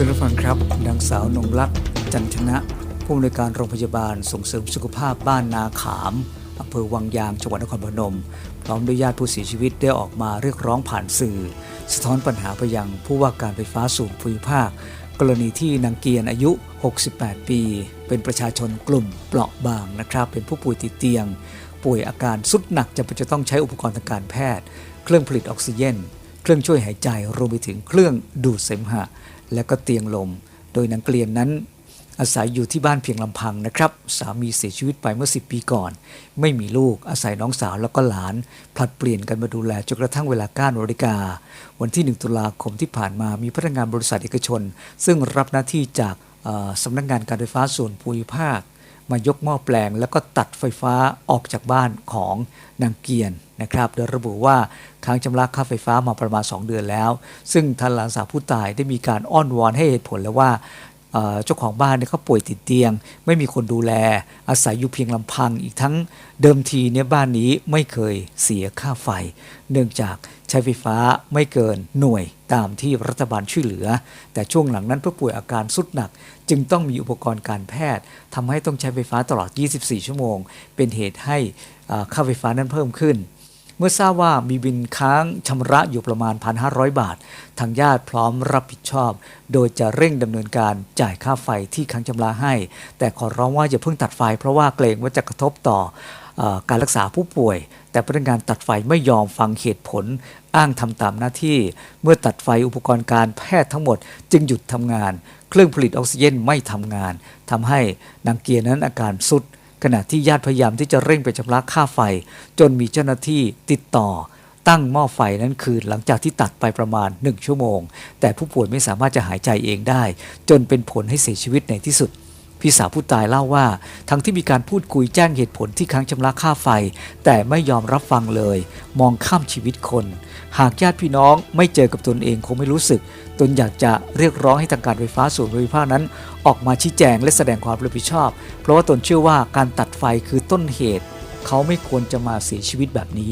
คุณผู้ฟังครับนางสาวนงรัตน์จันทนะ ผู้อำนวยการโรงพยาบาลส่งเสริมสุขภาพบ้านนาขามอำเภอวังยางจังหวัดนครพนม พร้อมด้วยญาติผู้เสียชีวิตได้ออกมาเรียกร้องผ่านสื่อ สะท้อนปัญหาไปยังผู้ว่าการไฟฟ้าส่วนภูมิภาค กรณีที่นางเกียรอายุ 68 ปี เป็นประชาชนกลุ่มเปราะบางนะครับ เป็นผู้ป่วยติดเตียง ป่วยอาการสุดหนักจำเป็นจะต้องใช้อุปกรณ์ทางการแพทย์ เครื่องผลิตออกซิเจน เครื่องช่วยหายใจรวมไปถึงเครื่องดูดเสมหะ และก็เตียงลม โดยนางเกลียนนั้นอาศัยอยู่ที่บ้านเพียงลำพังนะครับ สามีเสียชีวิตไปเมื่อ 10 ปีก่อน ไม่มีลูกอาศัยน้องสาวแล้วก็หลาน ผลัดเปลี่ยนกันมาดูแลจนกระทั่งเวลาก้าฬิกา วันที่ 1 ตุลาคมที่ผ่านมามีพนักงานบริษัทเอกชน ซึ่งรับหน้าที่จากสำนักงานการไฟฟ้าส่วนภูมิภาค มายกหม้อแปลง แล้วก็ตัดไฟฟ้าออกจากบ้านของนางเกียนนะครับโดยระบุว่าค้างชำระค่าไฟฟ้ามาประมาณ 2 เดือนแล้ว ซึ่งท่านหลานสาวผู้ตายได้มีการอ้อนวอนให้เหตุผลแล้วว่า เจ้าของบ้านเนี่ยเขาป่วยติดเตียง ไม่มีคนดูแล อาศัยอยู่เพียงลำพัง อีกทั้งเดิมทีเนี่ยบ้านนี้ไม่เคยเสียค่าไฟ เนื่องจากใช้ไฟฟ้าไม่เกินหน่วยตามที่รัฐบาลช่วยเหลือ แต่ช่วงหลังนั้นผู้ป่วยอาการสุดหนัก จึงต้องมีอุปกรณ์การแพทย์ทำให้ต้องใช้ไฟฟ้าตลอด 24 ชั่วโมง เป็นเหตุให้ค่าไฟฟ้านั้นเพิ่มขึ้น เมื่อทราบว่ามีบินค้างชำระอยู่ประมาณ 1,500 บาท ทางญาติพร้อมรับผิดชอบ โดยจะเร่งดำเนินการจ่ายค่าไฟที่ค้างชำระให้ แต่ขอร้องว่าอย่าเพิ่งตัดไฟ เพราะว่าเกรงว่าจะกระทบต่ออการรักษาผู้ป่วย แต่พนักงานตัดไฟไม่ยอมฟังเหตุผล อ้างทำตามหน้าที่ เมื่อตัดไฟอุปกรณ์การแพทย์ทั้งหมด จึงหยุดทำงาน เครื่องผลิตออกซิเจนไม่ทำงานทำให้นางเกียร์นั้นอาการสุด ขณะที่ญาติพยายามที่จะเร่งไปชำระค่าไฟ จนมีเจ้าหน้าที่ติดต่อ ตั้งหม้อไฟนั้นคืนหลังจากที่ตัดไปประมาณ 1 ชั่วโมง แต่ผู้ป่วยไม่สามารถจะหายใจเองได้ จนเป็นผลให้เสียชีวิตในที่สุด พี่สาวผู้ตายเล่าว่า ทั้งที่มีการพูดคุยแจ้งเหตุผลที่ค้างชำระค่าไฟ แต่ไม่ยอมรับฟังเลย มองข้ามชีวิตคน หากญาติพี่น้องไม่เจอกับตนเองคงไม่รู้สึก ตนอยากจะเรียกร้องให้ทางการไฟฟ้าส่วนภูมิภาคนั้น ออกมาชี้แจงและแสดงความรับผิดชอบ เพราะว่าตนเชื่อว่าการตัดไฟคือต้นเหตุ เขาไม่ควรจะมาเสียชีวิตแบบนี้